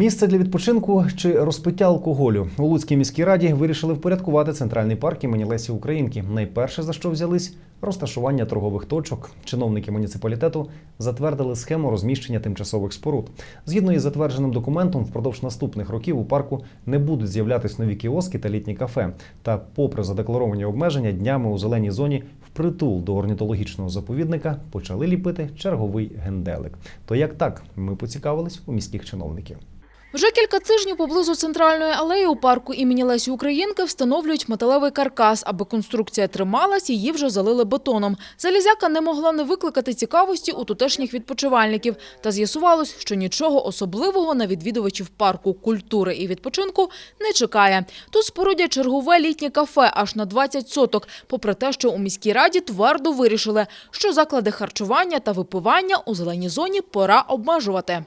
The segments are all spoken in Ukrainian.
Місце для відпочинку чи розпиття алкоголю у Луцькій міській раді вирішили впорядкувати центральний парк імені Лесі Українки. Найперше за що взялись розташування торгових точок. Чиновники муніципалітету затвердили схему розміщення тимчасових споруд. Згідно із затвердженим документом, впродовж наступних років у парку не будуть з'являтись нові кіоски та літні кафе. Та, попри задекларовані обмеження, днями у зеленій зоні впритул до орнітологічного заповідника почали ліпити черговий генделик. То як так? Ми поцікавились у міських чиновників. Вже кілька тижнів поблизу центральної алеї у парку імені Лесі Українки встановлюють металевий каркас. Аби конструкція трималась, її вже залили бетоном. Залізяка не могла не викликати цікавості у тутешніх відпочивальників. Та з'ясувалось, що нічого особливого на відвідувачів парку культури і відпочинку не чекає. Тут спорудять чергове літнє кафе аж на 20 соток, попри те, що у міській раді твердо вирішили, що заклади харчування та випивання у зеленій зоні пора обмежувати.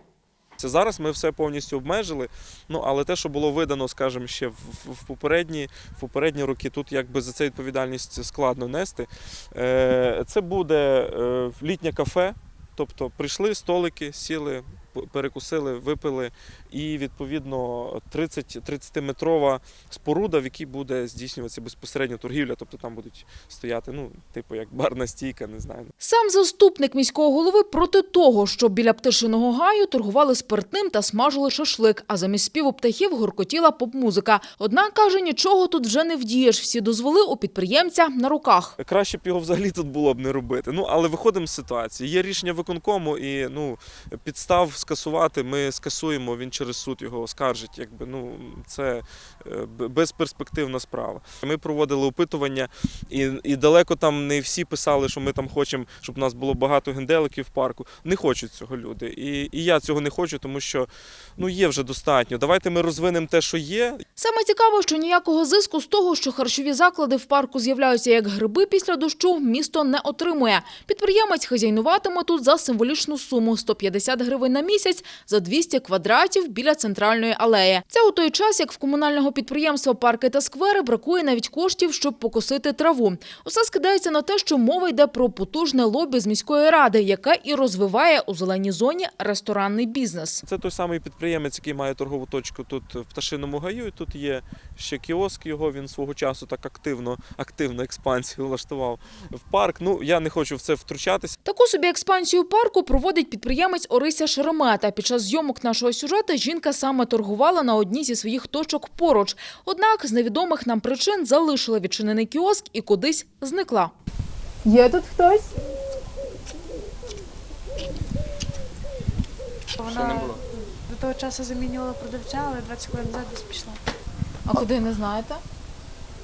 Це зараз ми все повністю обмежили. Ну але те, що було видано, скажімо, ще в, попередні, в попередні роки, тут якби за це відповідальність складно нести. Е, це буде е, літнє кафе. Тобто прийшли столики, сіли, перекусили, випили, і відповідно 30 30-метрова споруда, в якій буде здійснюватися безпосередньо торгівля. Тобто там будуть стояти, ну, типу як барна стійка, не знаю. Сам заступник міського голови проти того, щоб біля пташиного гаю торгували спиртним та смажили шашлик, а замість співу птахів гуркотіла поп-музика. Однак, каже, нічого тут вже не вдієш. Всі дозволи у підприємця на руках. Краще б його взагалі тут було б не робити. Ну але виходимо з ситуації. Є рішення виконкому, і ну підстав скасувати ми скасуємо. Він через суд його оскаржить. Якби ну це е, безперспективна справа. Ми проводили опитування, і, і далеко там не всі писали, що ми там хочемо, щоб у нас було багато генделиків в парку. Не хочуть цього люди. І, і я цього не хочу, тому що ну є вже достатньо. Давайте ми розвинемо те, що є, Саме цікаво, що ніякого зиску з того, що харчові заклади в парку з'являються як гриби після дощу, місто не отримує. Підприємець хазяйнуватиме тут за символічну суму – 150 гривень на місяць за 200 квадратів біля центральної алеї. Це у той час, як в комунального підприємства «Парки та сквери» бракує навіть коштів, щоб покосити траву. Усе скидається на те, що мова йде про потужне лобі з міської ради, яке і розвиває у зеленій зоні ресторанний бізнес. Це той самий підприємець, який має торгову точку тут в пташиному гаю. І тут є ще кіоск його. Він свого часу так активно, активно експансію влаштував в парк. Ну я не хочу в це втручатися. Таку собі експансію парку проводить підприємець Орися Шеремета. Під час зйомок нашого сюжету жінка саме торгувала на одній зі своїх точок поруч. Однак з невідомих нам причин залишила відчинений кіоск і кудись зникла. Є тут хтось? Вона до того часу замінювала продавця, але 20 хвилин назад десь пішла. А куди не знаєте?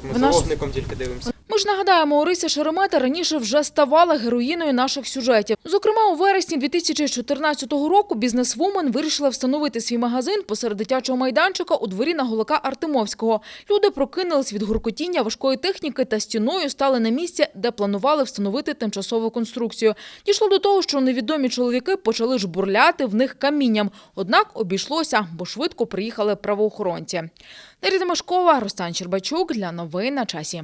Ми Вона за ж- вогником тільки дивимося. Ми ж нагадаємо, Орися Шеремета раніше вже ставала героїною наших сюжетів. Зокрема, у вересні 2014 року бізнесвумен вирішила встановити свій магазин посеред дитячого майданчика у дворі на Голака Артемовського. Люди прокинулись від гуркотіння важкої техніки та стіною стали на місці, де планували встановити тимчасову конструкцію. Дійшло до того, що невідомі чоловіки почали жбурляти в них камінням. Однак обійшлося, бо швидко приїхали правоохоронці. Наріда Машкова, Рустан Щербачук для новин на часі.